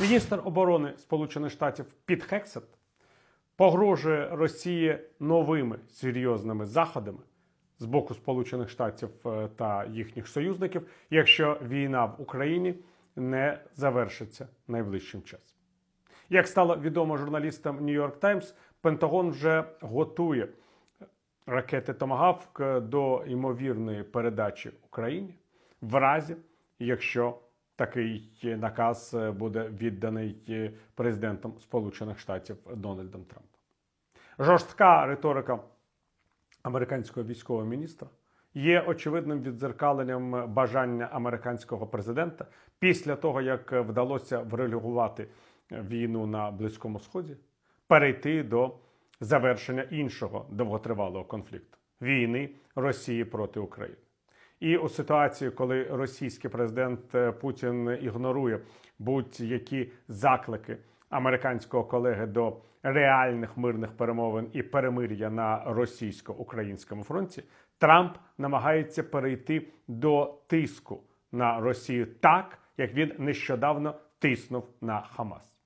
Міністр оборони Сполучених Штатів Піт Хексет погрожує Росії новими серйозними заходами з боку Сполучених Штатів е, та їхніх союзників, якщо війна в Україні не завершиться найближчим часом. Як стало відомо журналістам York Times, Пентагон вже готує ракети Томагавк до ймовірної передачі Україні в разі, якщо такий наказ буде відданий президентом Сполучених Штатів Дональдом Трампом. Жорстка риторика американського військового міністра є очевидним віддзеркаленням бажання американського президента після того, як вдалося врегулювати війну на Близькому Сході, перейти до завершення іншого довготривалого конфлікту війни Росії проти України. І у ситуації, коли російський президент е, Путін ігнорує будь-які заклики американського колеги до реальних мирних перемовин і перемир'я на російсько-українському фронті, Трамп намагається перейти до тиску на Росію так, як він нещодавно тиснув на Хамас.